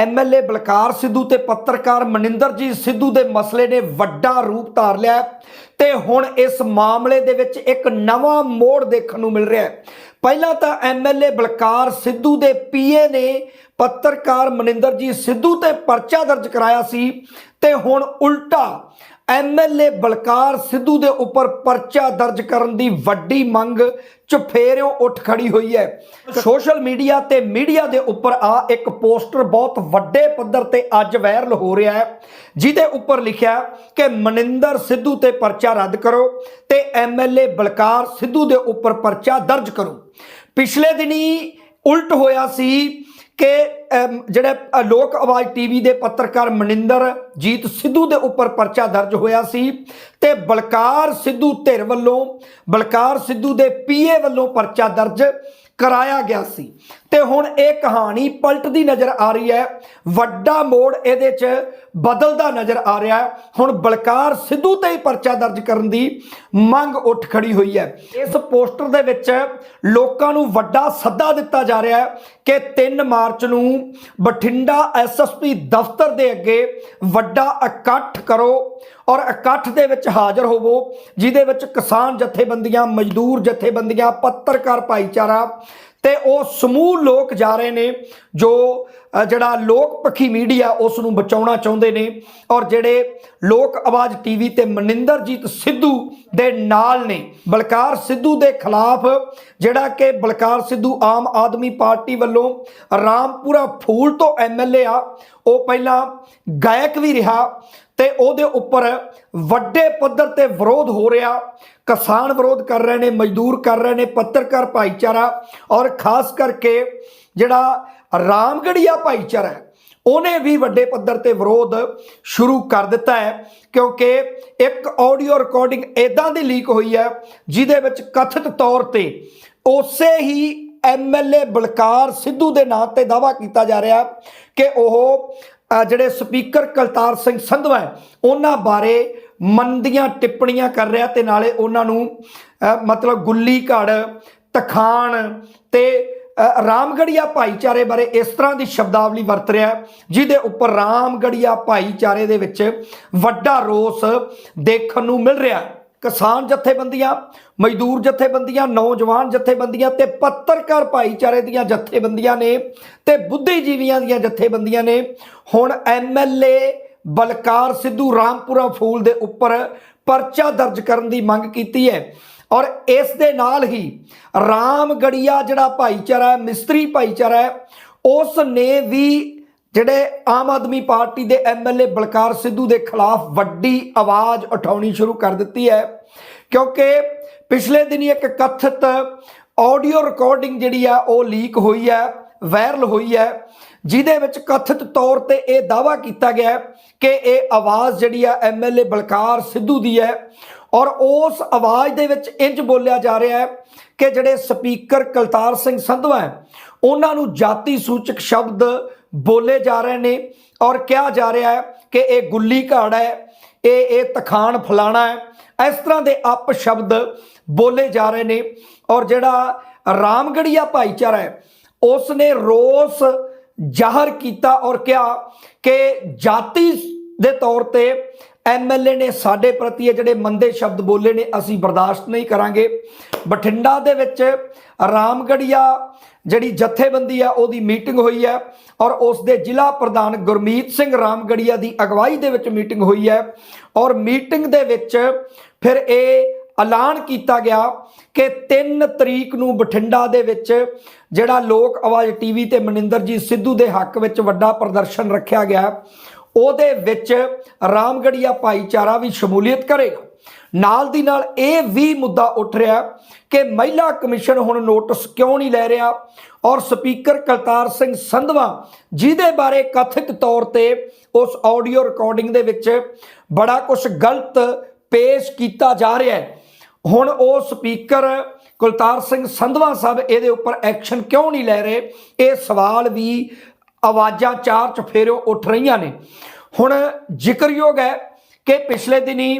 MLA Balkar Sidhu ਤੇ ਪੱਤਰਕਾਰ ਮਨਿੰਦਰਜੀਤ ਸਿੱਧੂ ਦੇ ਮਸਲੇ ਨੇ ਵੱਡਾ ਰੂਪ ਧਾਰ ਲਿਆ ਹੈ ਤੇ ਹੁਣ ਇਸ ਮਾਮਲੇ ਦੇ ਵਿੱਚ ਇੱਕ ਨਵਾਂ ਮੋੜ ਦੇਖਣ ਨੂੰ ਮਿਲ ਰਿਹਾ ਹੈ। ਪਹਿਲਾਂ ਤਾਂ ਐਮਐਲਏ ਬਲਕਾਰ ਸਿੱਧੂ ਦੇ ਪੀਏ ਨੇ ਪੱਤਰਕਾਰ ਮਨਿੰਦਰਜੀਤ ਸਿੱਧੂ ਤੇ ਪਰਚਾ ਦਰਜ ਕਰਾਇਆ ਸੀ ਤੇ ਹੁਣ ਉਲਟਾ ਐਮਐਲਏ ਬਲਕਾਰ ਸਿੱਧੂ ਦੇ ਉੱਪਰ ਪਰਚਾ ਦਰਜ ਕਰਨ ਦੀ ਵੱਡੀ ਮੰਗ ਚੁਫੇਰਿਓ ਉੱਠ ਖੜੀ ਹੋਈ ਹੈ। ਸੋਸ਼ਲ ਮੀਡੀਆ ਤੇ ਮੀਡੀਆ ਦੇ ਉੱਪਰ ਆ ਇੱਕ ਪੋਸਟਰ ਬਹੁਤ ਵੱਡੇ ਪੱਧਰ ਤੇ ਅੱਜ ਵਾਇਰਲ ਹੋ ਰਿਹਾ ਹੈ, ਜਿਹਦੇ ਉੱਪਰ ਲਿਖਿਆ ਕਿ ਮਨਿੰਦਰ ਸਿੱਧੂ ਤੇ ਪਰਚਾ ਰੱਦ ਕਰੋ ਤੇ ਐਮਐਲਏ ਬਲਕਾਰ ਸਿੱਧੂ ਦੇ ਉੱਪਰ ਪਰਚਾ ਦਰਜ ਕਰੋ। ਪਿਛਲੇ ਦਿਨੀ ਉਲਟ ਹੋਇਆ ਸੀ ਕਿ ਜਿਹੜੇ ਲੋਕ ਆਵਾਜ਼ ਟੀਵੀ ਦੇ ਪੱਤਰਕਾਰ ਮਨਿੰਦਰ ਜੀਤ ਸਿੱਧੂ ਦੇ ਉੱਪਰ ਪਰਚਾ ਦਰਜ ਹੋਇਆ ਸੀ ਤੇ ਬਲਕਾਰ ਸਿੱਧੂ ਧਿਰ ਵੱਲੋਂ, ਬਲਕਾਰ ਸਿੱਧੂ ਦੇ ਪੀਏ ਵੱਲੋਂ ਪਰਚਾ ਦਰਜ ਕਰਾਇਆ ਗਿਆ ਸੀ। ਤੇ ਹੁਣ ਇਹ ਕਹਾਣੀ ਪਲਟਦੀ ਨਜ਼ਰ ਆ ਰਹੀ ਹੈ। ਵੱਡਾ ਮੋੜ ਇਹਦੇ 'ਚ ਬਦਲਦਾ ਨਜ਼ਰ ਆ ਰਿਹਾ ਹੈ। ਹੁਣ ਬਲਕਾਰ ਸਿੱਧੂ ਤੇ ਹੀ ਪਰਚਾ ਦਰਜ ਕਰਨ ਦੀ ਮੰਗ ਉੱਠ ਖੜੀ ਹੋਈ ਹੈ। ਇਸ ਪੋਸਟਰ ਦੇ ਵਿੱਚ ਲੋਕਾਂ ਨੂੰ ਵੱਡਾ ਸੱਦਾ ਦਿੱਤਾ ਜਾ ਰਿਹਾ ਹੈ ਕਿ 3 ਮਾਰਚ ਨੂੰ ਬਠਿੰਡਾ ਐਸਐਸਪੀ ਦਫ਼ਤਰ ਦੇ ਅੱਗੇ ਵੱਡਾ ਇਕੱਠ ਕਰੋ ਔਰ ਇਕੱਠ ਦੇ ਵਿੱਚ ਹਾਜ਼ਰ ਹੋਵੋ, ਜਿਹਦੇ ਵਿੱਚ ਕਿਸਾਨ ਜਥੇਬੰਦੀਆਂ, ਮਜ਼ਦੂਰ ਜਥੇਬੰਦੀਆਂ, ਪੱਤਰਕਾਰ ਭਾਈਚਾਰਾ ਤੇ ਉਹ ਸਮੂਹ ਲੋਕ ਜਾ ਰਹੇ ਨੇ ਜੋ ਜਿਹੜਾ ਲੋਕ ਪੱਖੀ ਮੀਡੀਆ ਉਸ ਨੂੰ ਬਚਾਉਣਾ ਚਾਹੁੰਦੇ ਨੇ ਔਰ ਜਿਹੜੇ ਲੋਕ ਆਵਾਜ਼ ਟੀਵੀ ਤੇ ਮਨਿੰਦਰਜੀਤ ਸਿੱਧੂ ਦੇ ਨਾਲ ਨੇ, ਬਲਕਾਰ ਸਿੱਧੂ ਦੇ ਖਿਲਾਫ ਜਿਹੜਾ ਕਿ ਬਲਕਾਰ ਸਿੱਧੂ ਆਮ ਆਦਮੀ ਪਾਰਟੀ ਵੱਲੋਂ ਰਾਮਪੁਰਾ ਫੂਲ ਤੋਂ ਐਮਐਲਏ ਆ, ਉਹ ਪਹਿਲਾਂ ਗਾਇਕ ਵੀ ਰਿਹਾ ਤੇ ਉਹਦੇ ਉੱਪਰ ਵੱਡੇ ਪੱਧਰ ਤੇ ਵਿਰੋਧ ਹੋ ਰਿਹਾ ਕਿਸਾਨ ਵਿਰੋਧ ਕਰ ਰਹੇ ਨੇ, ਮਜ਼ਦੂਰ ਕਰ ਰਹੇ ਨੇ, ਪੱਤਰਕਾਰ ਭਾਈਚਾਰਾ ਔਰ ਖਾਸ ਕਰਕੇ ਜਿਹੜਾ ਰਾਮਗੜੀਆ ਭਾਈਚਾਰਾ ਹੈ, ਉਹਨੇ ਵੀ ਵੱਡੇ ਪੱਧਰ ਤੇ ਵਿਰੋਧ ਸ਼ੁਰੂ ਕਰ ਦਿੱਤਾ ਹੈ, ਕਿਉਂਕਿ ਇੱਕ ਆਡੀਓ ਰਿਕਾਰਡਿੰਗ ਇਦਾਂ ਦੀ ਲੀਕ ਹੋਈ ਹੈ, ਜਿਹਦੇ ਵਿੱਚ ਕਥਿਤ ਤੌਰ ਤੇ ਉਸੇ ਹੀ ਐਮਐਲਏ ਬਲਕਾਰ ਸਿੱਧੂ ਦੇ ਨਾਂ ਤੇ ਦਾਵਾ ਕੀਤਾ ਜਾ ਰਿਹਾ ਕਿ ਉਹ ਜਿਹੜੇ ਸਪੀਕਰ ਕਲਤਾਰ ਸਿੰਘ ਸੰਧਵਾ ਉਹਨਾਂ ਬਾਰੇ ਮੰਦੀਆਂ ਟਿੱਪਣੀਆਂ ਕਰ ਰਿਹਾ ਤੇ ਨਾਲੇ ਉਹਨਾਂ ਨੂੰ ਮਤਲਬ ਗੁੱਲੀ ਘੜ, ਤਖਾਣ ਤੇ ਰਾਮਗੜੀਆ ਭਾਈਚਾਰੇ ਬਾਰੇ ਇਸ ਤਰ੍ਹਾਂ ਦੀ ਸ਼ਬਦਾਵਲੀ ਵਰਤ ਰਿਹਾ ਜਿਹਦੇ ਉੱਪਰ ਰਾਮਗੜੀਆ ਭਾਈਚਾਰੇ ਦੇ ਵਿੱਚ ਵੱਡਾ ਰੋਸ ਦੇਖਣ ਨੂੰ ਮਿਲ ਰਿਹਾ ਕਿਸਾਨ ਜਥੇਬੰਦੀਆਂ, ਮਜ਼ਦੂਰ ਜਥੇਬੰਦੀਆਂ, ਨੌਜਵਾਨ ਜਥੇਬੰਦੀਆਂ ਤੇ ਪੱਤਰਕਾਰ ਭਾਈਚਾਰੇ ਦੀਆਂ ਜਥੇਬੰਦੀਆਂ ਨੇ ਤੇ ਬੁੱਧੀਜੀਵੀਆਂ ਦੀਆਂ ਜਥੇਬੰਦੀਆਂ ਨੇ। ਹੁਣ ਐਮਐਲਏ ਬਲਕਾਰ ਸਿੱਧੂ ਰਾਮਪੁਰਾ ਫੂਲ ਦੇ ਉੱਪਰ ਪਰਚਾ ਦਰਜ ਕਰਨ ਦੀ ਮੰਗ ਕੀਤੀ ਹੈ। ਔਰ ਇਸ ਦੇ ਨਾਲ ਹੀ ਰਾਮਗੜੀਆ ਜਿਹੜਾ ਭਾਈਚਾਰਾ ਹੈ, ਮਿਸਤਰੀ ਭਾਈਚਾਰਾ ਹੈ, ਉਸ ਨੇ ਵੀ ਜਿਹੜੇ ਆਮ ਆਦਮੀ ਪਾਰਟੀ ਦੇ ਐਮਐਲਏ ਬਲਕਾਰ ਸਿੱਧੂ ਦੇ ਖਿਲਾਫ ਵੱਡੀ ਆਵਾਜ਼ ਉਠਾਉਣੀ ਸ਼ੁਰੂ ਕਰ ਦਿੱਤੀ ਹੈ। ਕਿਉਂਕਿ ਪਿਛਲੇ ਦਿਨੀ ਇੱਕ ਕਥਿਤ ਆਡੀਓ ਰਿਕਾਰਡਿੰਗ ਜਿਹੜੀ ਆ ਉਹ ਲੀਕ ਹੋਈ ਹੈ ਵਾਇਰਲ ਹੋਈ ਹੈ। ਜਿਹਦੇ ਵਿੱਚ ਕਥਿਤ ਤੌਰ ਤੇ ਇਹ ਦਾਵਾ ਕੀਤਾ ਗਿਆ ਕਿ ਇਹ ਆਵਾਜ਼ ਜਿਹੜੀ ਆ ਐਮਐਲਏ ਬਲਕਾਰ ਸਿੱਧੂ ਦੀ ਹੈ ਔਰ ਉਸ ਆਵਾਜ਼ ਦੇ ਵਿੱਚ ਇੰਜ ਬੋਲਿਆ ਜਾ ਰਿਹਾ ਹੈ ਕਿ ਜਿਹੜੇ ਸਪੀਕਰ ਕਲਤਾਰ ਸਿੰਘ ਸੰਧਵਾ ਹੈ, ਉਹਨਾਂ ਨੂੰ ਜਾਤੀ ਸੂਚਕ ਸ਼ਬਦ ਬੋਲੇ ਜਾ ਰਹੇ ਨੇ ਔਰ ਕਿਹਾ ਜਾ ਰਿਹਾ ਹੈ ਕਿ ਇਹ ਗੁੱਲੀ ਘਾੜ ਹੈ, ਇਹ ਇਹ ਤਖਾਨ ਫਲਾਣਾ ਹੈ, ਇਸ ਤਰ੍ਹਾਂ ਦੇ ਅਪ ਸ਼ਬਦ ਬੋਲੇ ਜਾ ਰਹੇ ਨੇ ਔਰ ਜਿਹੜਾ ਰਾਮਗੜੀਆ ਭਾਈਚਾਰਾ ਹੈ ਉਸ ਨੇ ਰੋਸ ਜ਼ਾਹਰ ਕੀਤਾ ਔਰ ਕਿਹਾ ਕਿ ਜਾਤੀ ਦੇ ਤੌਰ ਤੇ ਐਮਐਲਏ ਨੇ ਸਾਡੇ ਪ੍ਰਤੀ ਇਹ ਜਿਹੜੇ ਮੰਦੇ ਸ਼ਬਦ ਬੋਲੇ ਨੇ, ਅਸੀਂ ਬਰਦਾਸ਼ਤ ਨਹੀਂ ਕਰਾਂਗੇ। ਬਠਿੰਡਾ ਦੇ ਵਿੱਚ ਰਾਮਗੜੀਆ ਜਿਹੜੀ ਜਥੇਬੰਦੀ ਆ, ਉਹਦੀ ਮੀਟਿੰਗ ਹੋਈ ਹੈ ਔਰ ਉਸ ਦੇ ਜ਼ਿਲ੍ਹਾ ਪ੍ਰਧਾਨ ਗੁਰਮੀਤ ਸਿੰਘ ਰਾਮਗੜੀਆ ਦੀ ਅਗਵਾਈ ਦੇ ਵਿੱਚ ਮੀਟਿੰਗ ਹੋਈ ਹੈ ਔਰ ਮੀਟਿੰਗ ਦੇ ਵਿੱਚ ਫਿਰ ਇਹ ਐਲਾਨ ਕੀਤਾ ਗਿਆ ਕਿ 3 ਤਰੀਕ ਨੂੰ ਬਠਿੰਡਾ ਦੇ ਵਿੱਚ ਜਿਹੜਾ ਲੋਕ ਆਵਾਜ਼ ਟੀਵੀ ਤੇ ਮਨਿੰਦਰਜੀਤ ਸਿੱਧੂ ਦੇ ਹੱਕ ਵਿੱਚ ਵੱਡਾ ਪ੍ਰਦਰਸ਼ਨ ਰੱਖਿਆ ਗਿਆ, ਉਹਦੇ ਵਿੱਚ ਰਾਮਗੜੀਆ ਭਾਈਚਾਰਾ ਵੀ ਸ਼ਮੂਲੀਅਤ ਕਰੇਗਾ। ਨਾਲ ਦੀ ਨਾਲ ਇਹ ਵੀ ਮੁੱਦਾ ਉੱਠ ਰਿਹਾ ਕਿ ਮਹਿਲਾ ਕਮਿਸ਼ਨ ਹੁਣ ਨੋਟਿਸ ਕਿਉਂ ਨਹੀਂ ਲੈ ਰਿਹਾ ਔਰ ਸਪੀਕਰ ਕਲਤਾਰ ਸਿੰਘ ਸੰਧਵਾ ਜਿਹਦੇ ਬਾਰੇ ਕਥਿਤ ਤੌਰ ਤੇ ਉਸ ਆਡੀਓ ਰਿਕਾਰਡਿੰਗ ਦੇ ਵਿੱਚ ਬੜਾ ਕੁਝ ਗਲਤ ਪੇਸ਼ ਕੀਤਾ ਜਾ ਰਿਹਾ ਹੈ। ਹੁਣ ਉਹ ਸਪੀਕਰ ਕੁਲਤਾਰ ਸਿੰਘ ਸੰਧਵਾ ਸਾਹਿਬ ਇਹਦੇ ਉੱਪਰ ਐਕਸ਼ਨ ਕਿਉਂ ਨਹੀਂ ਲੈ ਰਹੇ? ਇਹ ਸਵਾਲ ਵੀ ਆਵਾਜ਼ਾਂ ਚਾਰ ਚਫੇਰਿਓ ਉੱਠ ਰਹੀਆਂ ਨੇ। ਹੁਣ ਜ਼ਿਕਰਯੋਗ ਹੈ ਕਿ ਪਿਛਲੇ ਦਿਨੀ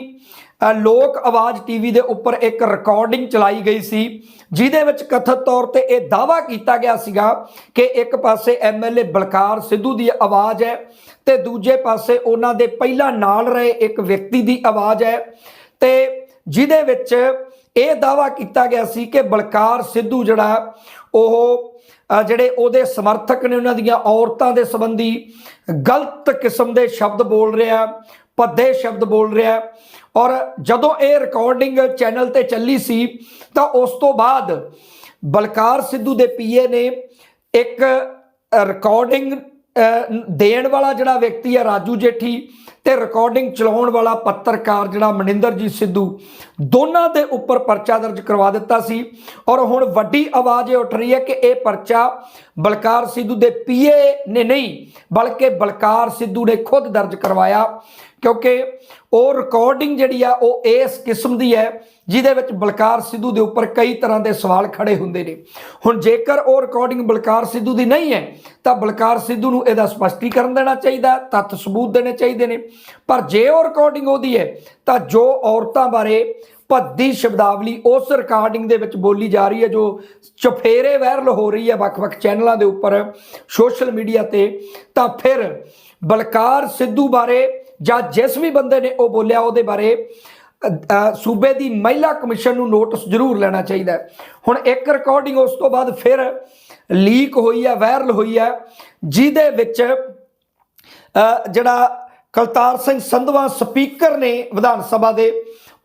ਲੋਕ ਆਵਾਜ਼ ਟੀਵੀ ਦੇ ਉੱਪਰ ਇੱਕ ਰਿਕਾਰਡਿੰਗ ਚਲਾਈ ਗਈ ਸੀ, ਜਿਹਦੇ ਵਿੱਚ ਕਥਿਤ ਤੌਰ ਤੇ ਇਹ ਦਾਵਾ ਕੀਤਾ ਗਿਆ ਸੀਗਾ ਕਿ ਇੱਕ ਪਾਸੇ ਐਮਐਲਏ ਬਲਕਾਰ ਸਿੱਧੂ ਦੀ ਆਵਾਜ਼ ਹੈ ਤੇ ਦੂਜੇ ਪਾਸੇ ਉਹਨਾਂ ਦੇ ਪਹਿਲਾਂ ਨਾਲ ਰਹੇ ਇੱਕ ਵਿਅਕਤੀ ਦੀ ਆਵਾਜ਼ ਹੈ ਤੇ ਜਿਹਦੇ ਵਿੱਚ ਇਹ ਦਾਵਾ ਕੀਤਾ ਗਿਆ ਸੀ ਕਿ ਬਲਕਾਰ ਸਿੱਧੂ ਜਿਹੜਾ, ਉਹ ਜਿਹੜੇ ਉਹਦੇ ਸਮਰਥਕ ਨੇ ਉਹਨਾਂ ਦੀਆਂ ਔਰਤਾਂ ਦੇ ਸੰਬੰਧੀ ਗਲਤ ਕਿਸਮ ਦੇ ਸ਼ਬਦ ਬੋਲ ਰਿਹਾ, ਭੱਦੇ ਸ਼ਬਦ ਬੋਲ ਰਿਹਾ ਔਰ ਜਦੋਂ ਇਹ ਰਿਕਾਰਡਿੰਗ ਚੈਨਲ ਤੇ ਚੱਲੀ ਸੀ ਤਾਂ ਉਸ ਤੋਂ ਬਾਅਦ ਬਲਕਾਰ ਸਿੱਧੂ ਦੇ ਪੀਏ ਨੇ ਇੱਕ ਰਿਕਾਰਡਿੰਗ ਦੇਣ ਵਾਲਾ ਜਿਹੜਾ ਵਿਅਕਤੀ ਹੈ ਰਾਜੂ ਜੇਠੀ ਤੇ ਰਿਕਾਰਡਿੰਗ ਚਲਾਉਣ ਵਾਲਾ ਪੱਤਰਕਾਰ ਜਿਹੜਾ ਮਨਿੰਦਰਜੀਤ ਸਿੱਧੂ, ਦੋਨਾਂ ਦੇ ਉੱਪਰ ਪਰਚਾ ਦਰਜ ਕਰਵਾ ਦਿੱਤਾ ਸੀ ਔਰ ਹੁਣ ਵੱਡੀ ਆਵਾਜ਼ ਇਹ ਉੱਠ ਰਹੀ ਹੈ ਕਿ ਇਹ ਪਰਚਾ ਬਲਕਾਰ ਸਿੱਧੂ ਦੇ ਪੀਏ ਨੇ ਨਹੀਂ, ਬਲਕਿ ਬਲਕਾਰ ਸਿੱਧੂ ਨੇ ਖੁਦ ਦਰਜ ਕਰਵਾਇਆ। ਕਿਉਂਕਿ ਉਹ ਰਿਕਾਰਡਿੰਗ ਜਿਹੜੀ ਆ, ਉਹ ਇਸ ਕਿਸਮ ਦੀ ਹੈ, ਜਿਹਦੇ ਵਿੱਚ ਬਲਕਾਰ ਸਿੱਧੂ ਦੇ ਉੱਪਰ ਕਈ ਤਰ੍ਹਾਂ ਦੇ ਸਵਾਲ ਖੜੇ ਹੁੰਦੇ ਨੇ। ਹੁਣ ਜੇਕਰ ਉਹ ਰਿਕਾਰਡਿੰਗ ਬਲਕਾਰ ਸਿੱਧੂ ਦੀ ਨਹੀਂ ਹੈ, ਤਾਂ ਬਲਕਾਰ ਸਿੱਧੂ ਨੂੰ ਇਹਦਾ ਸਪਸ਼ਟੀਕਰਨ ਦੇਣਾ ਚਾਹੀਦਾ, ਤੱਥ ਸਬੂਤ ਦੇਣੇ ਚਾਹੀਦੇ ਨੇ। ਪਰ ਜੇ ਉਹ ਰਿਕਾਰਡਿੰਗ ਉਹਦੀ ਹੈ, ਤਾਂ ਜੋ ਔਰਤਾਂ ਬਾਰੇ ਭੱਦੀ ਸ਼ਬਦਾਵਲੀ ਉਸ ਰਿਕਾਰਡਿੰਗ ਦੇ ਵਿੱਚ ਬੋਲੀ ਜਾ ਰਹੀ ਹੈ, ਜੋ ਚਫੇਰੇ ਵਾਇਰਲ ਹੋ ਰਹੀ ਹੈ ਵੱਖ-ਵੱਖ ਚੈਨਲਾਂ ਦੇ ਉੱਪਰ, ਸੋਸ਼ਲ ਮੀਡੀਆ ਤੇ, ਤਾਂ ਫਿਰ ਬਲਕਾਰ ਸਿੱਧੂ ਬਾਰੇ ਜਾਂ ਜਿਸ ਵੀ ਬੰਦੇ ਨੇ ਉਹ ਬੋਲਿਆ ਉਹਦੇ ਬਾਰੇ ਸੂਬੇ ਦੀ ਮਹਿਲਾ ਕਮਿਸ਼ਨ ਨੂੰ ਨੋਟਿਸ ਜ਼ਰੂਰ ਲੈਣਾ ਚਾਹੀਦਾ ਹੈ। ਹੁਣ ਇੱਕ ਰਿਕਾਰਡਿੰਗ ਉਸ ਤੋਂ ਬਾਅਦ ਫਿਰ ਲੀਕ ਹੋਈ ਹੈ ਵਾਇਰਲ ਹੋਈ ਹੈ, ਜਿਹਦੇ ਵਿੱਚ ਜਿਹੜਾ ਕਲਤਾਰ ਸਿੰਘ ਸੰਧਵਾ ਸਪੀਕਰ ਨੇ ਵਿਧਾਨ ਸਭਾ ਦੇ,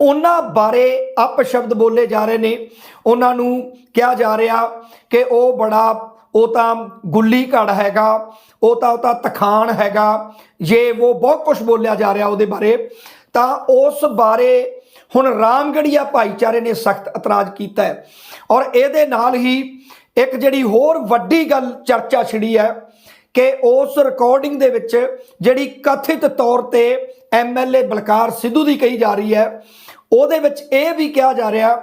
ਉਹਨਾਂ ਬਾਰੇ ਅਪਸ਼ਬਦ ਬੋਲੇ ਜਾ ਰਹੇ ਨੇ ਉਹਨਾਂ ਨੂੰ ਕਿਹਾ ਜਾ ਰਿਹਾ ਕਿ ਉਹ ਬੜਾ ਉਹ ਤਾਂ ਗੁੱਲੀ ਘੜ ਹੈਗਾ, ਉਹ ਤਾਂ ਉਹ ਤਾਂ ਤਖਾਨ ਹੈਗਾ ਇਹ ਉਹ ਬਹੁਤ ਕੁਝ ਬੋਲਿਆ ਜਾ ਰਿਹਾ ਉਹਦੇ ਬਾਰੇ, ਤਾਂ ਉਸ ਬਾਰੇ ਹੁਣ ਰਾਮਗੜੀਆ ਭਾਈਚਾਰੇ ਨੇ ਸਖਤ ਇਤਰਾਜ਼ ਕੀਤਾ ਹੈ। ਔਰ ਇਹਦੇ ਨਾਲ ਹੀ ਇੱਕ ਜਿਹੜੀ ਹੋਰ ਵੱਡੀ ਗੱਲ ਚਰਚਾ ਛਿੜੀ ਹੈ ਕਿ ਉਸ ਰਿਕਾਰਡਿੰਗ ਦੇ ਵਿੱਚ ਜਿਹੜੀ ਕਥਿਤ ਤੌਰ ਤੇ ਐਮਐਲਏ ਬਲਕਾਰ ਸਿੱਧੂ ਦੀ ਕਹੀ ਜਾ ਰਹੀ ਹੈ, ਉਹਦੇ ਵਿੱਚ ਇਹ ਵੀ ਕਿਹਾ ਜਾ ਰਿਹਾ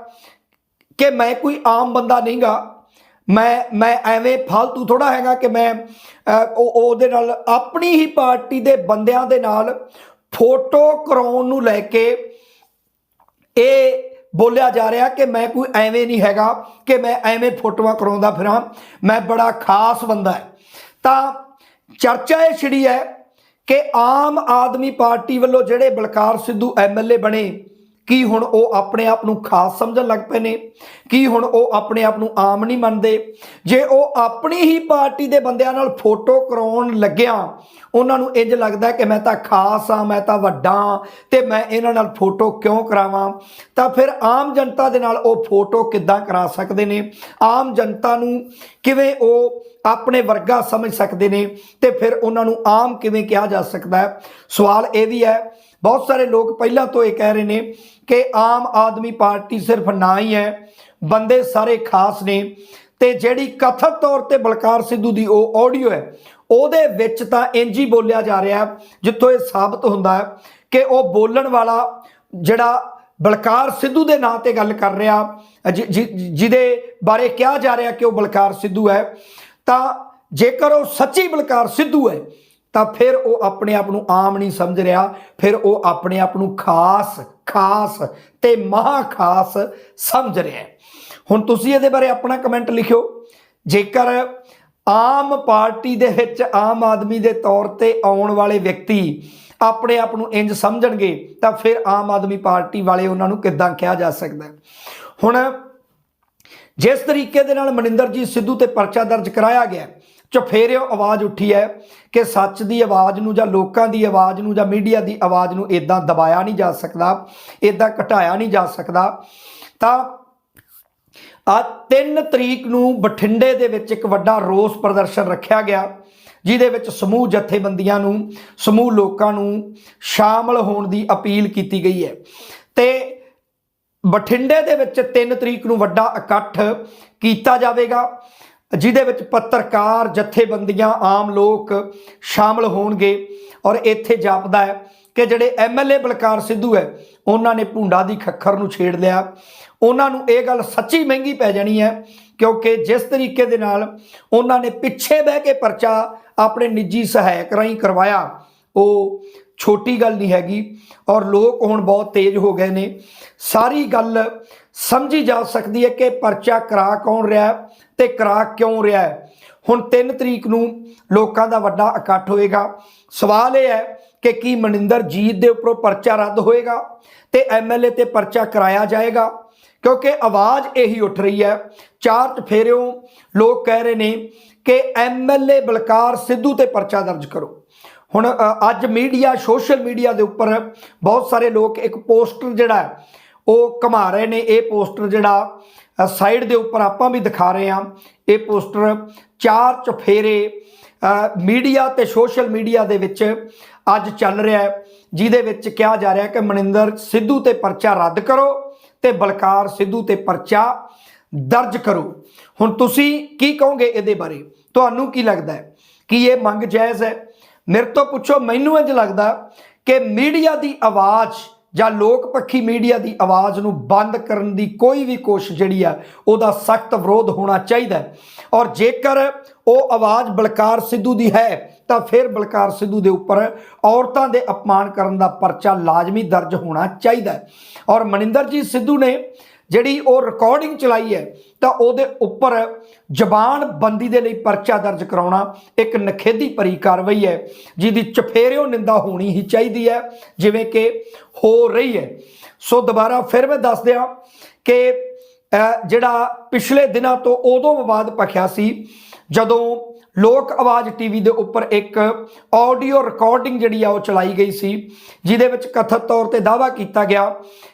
ਕਿ ਮੈਂ ਕੋਈ ਆਮ ਬੰਦਾ ਨਹੀਂਗਾ ਮੈਂ ਮੈਂ ਐਵੇਂ ਫालतू ਥੋੜਾ ਹੈਗਾ ਕਿ ਮੈਂ ਉਹ, ਉਹਦੇ ਨਾਲ ਆਪਣੀ ਹੀ ਪਾਰਟੀ ਦੇ ਬੰਦਿਆਂ ਦੇ ਨਾਲ ਫੋਟੋ ਕਰਾਉਣ ਨੂੰ ਲੈ ਕੇ ਇਹ ਬੋਲਿਆ ਜਾ ਰਿਹਾ ਕਿ ਮੈਂ ਕੋਈ ਐਵੇਂ ਨਹੀਂ ਹੈਗਾ ਕਿ ਮੈਂ ਐਵੇਂ ਫੋਟੋਆਂ ਕਰਾਉਂਦਾ ਫਿਰਾਂ। ਮੈਂ ਬੜਾ ਖਾਸ ਬੰਦਾ ਹੈ। ਤਾਂ ਚਰਚਾ ਇਹ ਛਿੜੀ ਹੈ ਕਿ ਆਮ ਆਦਮੀ ਪਾਰਟੀ ਵੱਲੋਂ ਜਿਹੜੇ ਬਲਕਾਰ ਸਿੱਧੂ ਐਮਐਲਏ ਬਣੇ ਕੀ ਹੁਣ ਉਹ ਆਪਣੇ ਆਪ ਨੂੰ ਖਾਸ ਸਮਝਣ ਲੱਗ ਪਏ ਨੇ? ਕੀ ਹੁਣ ਉਹ ਆਪਣੇ ਆਪ ਨੂੰ ਆਮ ਨਹੀਂ ਮੰਨਦੇ? ਜੇ ਉਹ ਆਪਣੀ ਹੀ ਪਾਰਟੀ ਦੇ ਬੰਦਿਆਂ ਨਾਲ ਫੋਟੋ ਕਰਾਉਣ ਲੱਗਿਆ, ਉਹਨਾਂ ਨੂੰ ਇੰਜ ਲੱਗਦਾ ਕਿ ਮੈਂ ਤਾਂ ਖਾਸ ਆ ਮੈਂ ਤਾਂ ਵੱਡਾ ਤੇ ਮੈਂ ਇਹਨਾਂ ਨਾਲ ਫੋਟੋ ਕਿਉਂ ਕਰਾਵਾਂ? ਤਾਂ ਫਿਰ ਆਮ ਜਨਤਾ ਦੇ ਨਾਲ ਉਹ ਫੋਟੋ ਕਿੱਦਾਂ ਕਰਾ ਸਕਦੇ ਨੇ? ਆਮ ਜਨਤਾ ਨੂੰ ਕਿਵੇਂ ਉਹ ਆਪਣੇ ਵਰਗਾ ਸਮਝ ਸਕਦੇ ਨੇ? ਤੇ ਫਿਰ ਉਹਨਾਂ ਨੂੰ ਆਮ ਕਿਵੇਂ ਕਿਹਾ ਜਾ ਸਕਦਾ ਹੈ? ਸਵਾਲ ਇਹ ਵੀ ਹੈ, ਬਹੁਤ ਸਾਰੇ ਲੋਕ ਪਹਿਲਾਂ ਤੋਂ ਇਹ ਕਹਿ ਰਹੇ ਨੇ ਕਿ ਆਮ ਆਦਮੀ ਪਾਰਟੀ ਸਿਰਫ ਨਾ ਹੀ ਹੈ, ਬੰਦੇ ਸਾਰੇ ਖਾਸ ਨੇ ਤੇ ਜਿਹੜੀ ਕਥਿਤ ਤੌਰ ਤੇ ਬਲਕਾਰ ਸਿੱਧੂ ਦੀ ਉਹ ਆਡੀਓ ਹੈ, ਉਹਦੇ ਵਿੱਚ ਤਾਂ ਇੰਜ ਹੀ ਬੋਲਿਆ ਜਾ ਰਿਹਾ ਜਿੱਥੋਂ ਇਹ ਸਾਬਤ ਹੁੰਦਾ ਹੈ ਕਿ ਉਹ ਬੋਲਣ ਵਾਲਾ ਜਿਹੜਾ ਬਲਕਾਰ ਸਿੱਧੂ ਦੇ ਨਾਂ ਤੇ ਗੱਲ ਕਰ ਰਿਹਾ ਜਿਹਦੇ ਬਾਰੇ ਕਿਹਾ ਜਾ ਰਿਹਾ ਕਿ ਉਹ ਬਲਕਾਰ ਸਿੱਧੂ ਹੈ, ਤਾਂ ਜੇਕਰ ਉਹ ਸੱਚੀ ਬਲਕਾਰ ਸਿੱਧੂ ਹੈ, ਤਾਂ ਫਿਰ ਉਹ ਆਪਣੇ ਆਪ ਨੂੰ ਆਮ ਨਹੀਂ ਸਮਝ ਰਿਹਾ, ਫਿਰ ਉਹ ਆਪਣੇ ਆਪ ਨੂੰ ਖਾਸ ਖਾਸ ਤੇ ਮਹਾ ਖਾਸ ਸਮਝ ਰਿਹਾ ਹੈ। ਹੁਣ ਤੁਸੀਂ ਇਹਦੇ ਬਾਰੇ ਆਪਣਾ ਕਮੈਂਟ ਲਿਖਿਓ ਜੇਕਰ ਆਮ ਪਾਰਟੀ ਦੇ ਵਿੱਚ ਆਮ ਆਦਮੀ ਦੇ ਤੌਰ ਤੇ ਆਉਣ ਵਾਲੇ ਵਿਅਕਤੀ ਆਪਣੇ ਆਪ ਨੂੰ ਇੰਜ ਸਮਝਣਗੇ, ਤਾਂ ਫਿਰ ਆਮ ਆਦਮੀ ਪਾਰਟੀ ਵਾਲੇ ਉਹਨਾਂ ਨੂੰ ਕਿੱਦਾਂ ਕਿਹਾ ਜਾ ਸਕਦਾ ਹੁਣ ਜਿਸ ਤਰੀਕੇ ਦੇ ਨਾਲ ਮਨਿੰਦਰਜੀਤ ਸਿੱਧੂ ਤੇ ਪਰਚਾ ਦਰਜ ਕਰਾਇਆ ਗਿਆ ਚਫੇਰਿਓ ਆਵਾਜ਼ ਉੱਠੀ ਹੈ ਕਿ ਸੱਚ ਦੀ ਆਵਾਜ਼ ਨੂੰ ਜਾਂ ਲੋਕਾਂ ਦੀ ਆਵਾਜ਼ ਨੂੰ ਜਾਂ ਮੀਡੀਆ ਦੀ ਆਵਾਜ਼ ਨੂੰ ਇਦਾਂ ਦਬਾਇਆ ਨਹੀਂ ਜਾ ਸਕਦਾ ਇਦਾਂ ਘਟਾਇਆ ਨਹੀਂ ਜਾ ਸਕਦਾ। ਤਾਂ ਆ 3 ਤਰੀਕ ਨੂੰ ਬਠਿੰਡੇ ਦੇ ਵਿੱਚ ਇੱਕ ਵੱਡਾ ਰੋਸ ਪ੍ਰਦਰਸ਼ਨ ਰੱਖਿਆ ਗਿਆ, ਜਿਹਦੇ ਵਿੱਚ ਸਮੂਹ ਜਥੇਬੰਦੀਆਂ ਨੂੰ, ਸਮੂਹ ਲੋਕਾਂ ਨੂੰ ਸ਼ਾਮਲ ਹੋਣ ਦੀ ਅਪੀਲ ਕੀਤੀ ਗਈ ਹੈ। ਤੇ ਬਠਿੰਡੇ ਦੇ ਵਿੱਚ 3 ਤਰੀਕ ਨੂੰ ਵੱਡਾ ਇਕੱਠ ਕੀਤਾ ਜਾਵੇਗਾ। ਜਿਹਦੇ ਵਿੱਚ ਪੱਤਰਕਾਰ, ਜਥੇਬੰਦੀਆਂ, ਆਮ ਲੋਕ ਸ਼ਾਮਲ ਹੋਣਗੇ ਔਰ ਇੱਥੇ ਜਾਪਦਾ ਹੈ ਕਿ ਜਿਹੜੇ ਐਮਐਲਏ ਬਲਕਾਰ ਸਿੱਧੂ ਹੈ, ਉਹਨਾਂ ਨੇ ਭੁੰਡਾ ਦੀ ਖੱਖਰ ਨੂੰ ਛੇੜ ਲਿਆ। ਉਹਨਾਂ ਨੂੰ ਇਹ ਗੱਲ ਸੱਚੀ ਮਹਿੰਗੀ ਪੈ ਜਾਣੀ ਹੈ ਕਿਉਂਕਿ ਜਿਸ ਤਰੀਕੇ ਦੇ ਨਾਲ ਉਹਨਾਂ ਨੇ ਪਿੱਛੇ ਬਹਿ ਕੇ ਪਰਚਾ ਆਪਣੇ ਨਿੱਜੀ ਸਹਾਇਕ ਰਾਹੀਂ ਕਰਵਾਇਆ, ਉਹ ਛੋਟੀ ਗੱਲ ਨਹੀਂ ਹੈਗੀ ਔਰ ਲੋਕ ਹੁਣ ਬਹੁਤ ਤੇਜ਼ ਹੋ ਗਏ ਨੇ। ਸਾਰੀ ਗੱਲ ਸਮਝੀ ਜਾ ਸਕਦੀ ਹੈ ਕਿ ਪਰਚਾ ਕਰਾ ਕੌਣ ਰਿਹਾ ਹੈ ਤੇ ਕਰਾ ਕਿਉਂ ਰਿਹਾ ਹੁਣ 3 ਤਰੀਕ ਨੂੰ ਲੋਕਾਂ ਦਾ ਵੱਡਾ ਇਕੱਠ ਹੋਏਗਾ। ਸਵਾਲ ਇਹ ਹੈ ਕਿ ਕੀ ਮਨਿੰਦਰ ਜੀਤ ਦੇ ਉੱਪਰੋਂ ਪਰਚਾ ਰੱਦ ਹੋਏਗਾ ਤੇ ਐਮਐਲਏ ਤੇ ਪਰਚਾ ਕਰਾਇਆ ਜਾਏਗਾ? ਕਿਉਂਕਿ ਆਵਾਜ਼ ਇਹੀ ਉੱਠ ਰਹੀ ਹੈ। ਚਾਰ ਚਫੇਰਿਓਂ ਲੋਕ ਕਹਿ ਰਹੇ ਨੇ ਕਿ ਐਮਐਲਏ ਬਲਕਾਰ ਸਿੱਧੂ ਤੇ ਪਰਚਾ ਦਰਜ ਕਰੋ। ਹੁਣ ਅੱਜ ਮੀਡੀਆ, ਸੋਸ਼ਲ ਮੀਡੀਆ ਦੇ ਉੱਪਰ ਬਹੁਤ ਸਾਰੇ ਲੋਕ ਇੱਕ ਪੋਸਟਰ ਜਿਹੜਾ ਉਹ ਘਮਾ ਰਹੇ ਨੇ। ਇਹ ਪੋਸਟਰ ਜਿਹੜਾ ਸਾਈਡ ਦੇ ਉੱਪਰ ਆਪਾਂ ਵੀ ਦਿਖਾ ਰਹੇ ਹਾਂ। ਇਹ ਪੋਸਟਰ ਚਾਰ ਚਫੇਰੇ ਮੀਡੀਆ ਤੇ ਸੋਸ਼ਲ ਮੀਡੀਆ ਦੇ ਵਿੱਚ ਅੱਜ ਚੱਲ ਰਿਹਾ ਹੈ, ਜਿਹਦੇ ਵਿੱਚ ਕਿਹਾ ਜਾ ਰਿਹਾ ਹੈ ਕਿ ਮਨਿੰਦਰ ਸਿੱਧੂ ਤੇ ਪਰਚਾ ਰੱਦ ਕਰੋ ਤੇ ਬਲਕਾਰ ਸਿੱਧੂ ਤੇ ਪਰਚਾ ਦਰਜ ਕਰੋ। ਹੁਣ ਤੁਸੀਂ ਕੀ ਕਹੋਗੇ ਇਹਦੇ ਬਾਰੇ? ਤੁਹਾਨੂੰ ਕੀ ਲੱਗਦਾ ਹੈ ਕਿ ਇਹ ਮੰਗ ਜਾਇਜ਼ ਹੈ? ਮੇਰੇ ਤੋਂ ਪੁੱਛੋ, ਮੈਨੂੰ ਇੰਜ ਲੱਗਦਾ ਕਿ ਮੀਡੀਆ ਦੀ ਆਵਾਜ਼ ਜਾਂ ਲੋਕ ਪੱਖੀ ਮੀਡੀਆ ਦੀ ਆਵਾਜ਼ ਨੂੰ ਬੰਦ ਕਰਨ ਦੀ ਕੋਈ ਵੀ ਕੋਸ਼ਿਸ਼ ਜਿਹੜੀ ਆ, ਉਹਦਾ ਸਖਤ ਵਿਰੋਧ ਹੋਣਾ ਚਾਹੀਦਾ ਔਰ ਜੇਕਰ ਉਹ ਆਵਾਜ਼ ਬਲਕਾਰ ਸਿੱਧੂ ਦੀ ਹੈ, ਤਾਂ ਫਿਰ ਬਲਕਾਰ ਸਿੱਧੂ ਦੇ ਉੱਪਰ ਔਰਤਾਂ ਦੇ ਅਪਮਾਨ ਕਰਨ ਦਾ ਪਰਚਾ ਲਾਜ਼ਮੀ ਦਰਜ ਹੋਣਾ ਚਾਹੀਦਾ ਔਰ ਮਨਿੰਦਰਜੀਤ ਸਿੱਧੂ ਨੇ ਜਿਹੜੀ ਉਹ ਰਿਕਾਰਡਿੰਗ ਚਲਾਈ ਹੈ, ਤਾਂ ਉਹਦੇ ਉੱਪਰ ਜ਼ਬਾਨ ਬੰਦੀ ਦੇ ਲਈ ਪਰਚਾ ਦਰਜ ਕਰਾਉਣਾ ਇੱਕ ਨਖੇਦੀ ਭਰੀ ਕਾਰਵਾਈ ਹੈ, ਜਿਹਦੀ ਚਫੇਰਿਓ ਨਿੰਦਾ ਹੋਣੀ ਹੀ ਚਾਹੀਦੀ ਹੈ, ਜਿਵੇਂ ਕਿ ਹੋ ਰਹੀ ਹੈ। ਸੋ ਦੁਬਾਰਾ ਫਿਰ ਮੈਂ ਦੱਸ ਦਿਆਂ ਕਿ ਜਿਹੜਾ ਪਿਛਲੇ ਦਿਨਾਂ ਤੋਂ ਉਦੋਂ ਵਿਵਾਦ ਭਖਿਆ ਸੀ, ਜਦੋਂ ਲੋਕ ਆਵਾਜ਼ ਟੀਵੀ ਦੇ ਉੱਪਰ ਇੱਕ ਆਡੀਓ ਰਿਕਾਰਡਿੰਗ ਜਿਹੜੀ ਆ ਉਹ ਚਲਾਈ ਗਈ ਸੀ, ਜਿਹਦੇ ਵਿੱਚ ਕਥਿਤ ਤੌਰ ਤੇ ਦਾਅਵਾ ਕੀਤਾ ਗਿਆ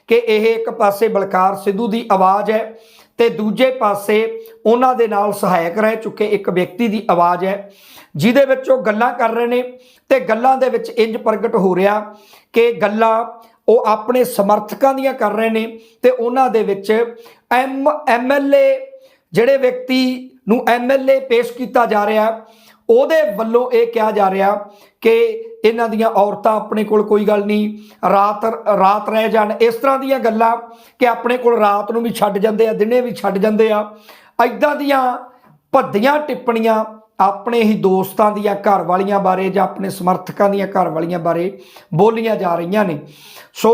ਕਿ ਇਹ ਇੱਕ ਪਾਸੇ ਬਲਕਾਰ ਸਿੱਧੂ ਦੀ ਆਵਾਜ਼ ਹੈ ਤੇ ਦੂਜੇ ਪਾਸੇ ਉਹਨਾਂ ਦੇ ਨਾਲ ਸਹਾਇਕ ਰਹਿ ਚੁੱਕੇ ਇੱਕ ਵਿਅਕਤੀ ਦੀ ਆਵਾਜ਼ ਹੈ, ਜਿਹਦੇ ਵਿੱਚ ਉਹ ਗੱਲਾਂ ਕਰ ਰਹੇ ਨੇ ਤੇ ਗੱਲਾਂ ਦੇ ਵਿੱਚ ਇੰਜ ਪ੍ਰਗਟ ਹੋ ਰਿਹਾ ਕਿ ਗੱਲਾਂ ਉਹ ਆਪਣੇ ਸਮਰਥਕਾਂ ਦੀਆਂ ਕਰ ਰਹੇ ਨੇ ਤੇ ਉਹਨਾਂ ਦੇ ਵਿੱਚ ਐਮ ਐਮਐਲਏ ਜਿਹੜੇ ਵਿਅਕਤੀ ਨੂੰ ਐਮਐਲਏ ਪੇਸ਼ ਕੀਤਾ ਜਾ ਰਿਹਾ, ਉਹਦੇ ਵੱਲੋਂ ਇਹ ਕਿਹਾ ਜਾ ਰਿਹਾ ਕਿ ਇਹਨਾਂ ਦੀਆਂ ਔਰਤਾਂ ਆਪਣੇ ਕੋਲ ਕੋਈ ਗੱਲ ਨਹੀਂ, ਰਾਤ ਰਾਤ ਰਹਿ ਜਾਣ। ਇਸ ਤਰ੍ਹਾਂ ਦੀਆਂ ਗੱਲਾਂ ਕਿ ਆਪਣੇ ਕੋਲ ਰਾਤ ਨੂੰ ਵੀ ਛੱਡ ਜਾਂਦੇ ਆ, ਦਿਨੇ ਵੀ ਛੱਡ ਜਾਂਦੇ ਆ। ਐਦਾਂ ਦੀਆਂ ਭੱਦੀਆਂ ਟਿੱਪਣੀਆਂ ਆਪਣੇ ਹੀ ਦੋਸਤਾਂ ਦੀਆਂ ਘਰ ਵਾਲੀਆਂ ਬਾਰੇ ਜਾਂ ਆਪਣੇ ਸਮਰਥਕਾਂ ਦੀਆਂ ਘਰ ਵਾਲੀਆਂ ਬਾਰੇ ਬੋਲੀਆਂ ਜਾ ਰਹੀਆਂ ਨੇ। ਸੋ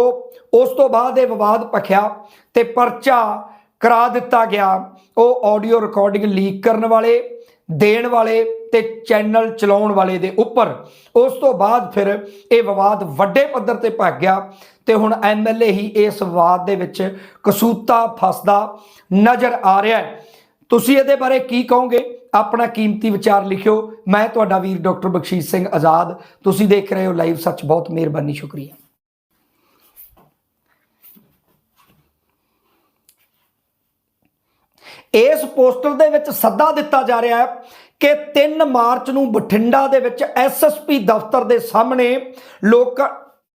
ਉਸ ਤੋਂ ਬਾਅਦ ਇਹ ਵਿਵਾਦ ਭਖਿਆ ਤੇ ਪਰਚਾ ਕਰਾ ਦਿੱਤਾ ਗਿਆ। ਉਹ ਆਡੀਓ ਰਿਕਾਰਡਿੰਗ ਲੀਕ ਕਰਨ ਵਾਲੇ, ਦੇਣ ਵਾਲੇ ਤੇ ਚੈਨਲ ਚਲਾਉਣ ਵਾਲੇ ਦੇ ਉੱਪਰ। ਉਸ ਤੋਂ ਬਾਅਦ ਫਿਰ ਇਹ ਵਿਵਾਦ ਵੱਡੇ ਪੱਧਰ ਤੇ ਭੱਗ ਗਿਆ ਤੇ ਹੁਣ ਐਮਐਲਏ ਹੀ ਇਸ ਵਿਵਾਦ ਦੇ ਵਿੱਚ ਕਸੂਤਾ ਫਸਦਾ ਨਜ਼ਰ ਆ ਰਿਹਾ ਹੈ। ਤੁਸੀਂ ਇਹਦੇ ਬਾਰੇ ਕੀ ਕਹੋਗੇ? ਆਪਣਾ ਕੀਮਤੀ ਵਿਚਾਰ ਲਿਖਿਓ। ਮੈਂ ਤੁਹਾਡਾ ਵੀਰ ਡਾਕਟਰ ਬਖਸ਼ੀਸ਼ ਸਿੰਘ ਆਜ਼ਾਦ। ਤੁਸੀਂ ਦੇਖ ਰਹੇ ਹੋ ਲਾਈਵ। ਸੱਚ ਬਹੁਤ ਮਿਹਰਬਾਨੀ। ਸ਼ੁਕਰੀਆ। ਇਸ ਪੋਸਟਰ ਦੇ ਵਿੱਚ ਸੱਦਾ ਦਿੱਤਾ ਜਾ ਰਿਹਾ ਹੈ ਕਿ 3 ਮਾਰਚ ਨੂੰ ਬਠਿੰਡਾ ਦੇ ਵਿੱਚ ਐਸਐਸਪੀ ਦਫ਼ਤਰ ਦੇ ਸਾਹਮਣੇ ਲੋਕ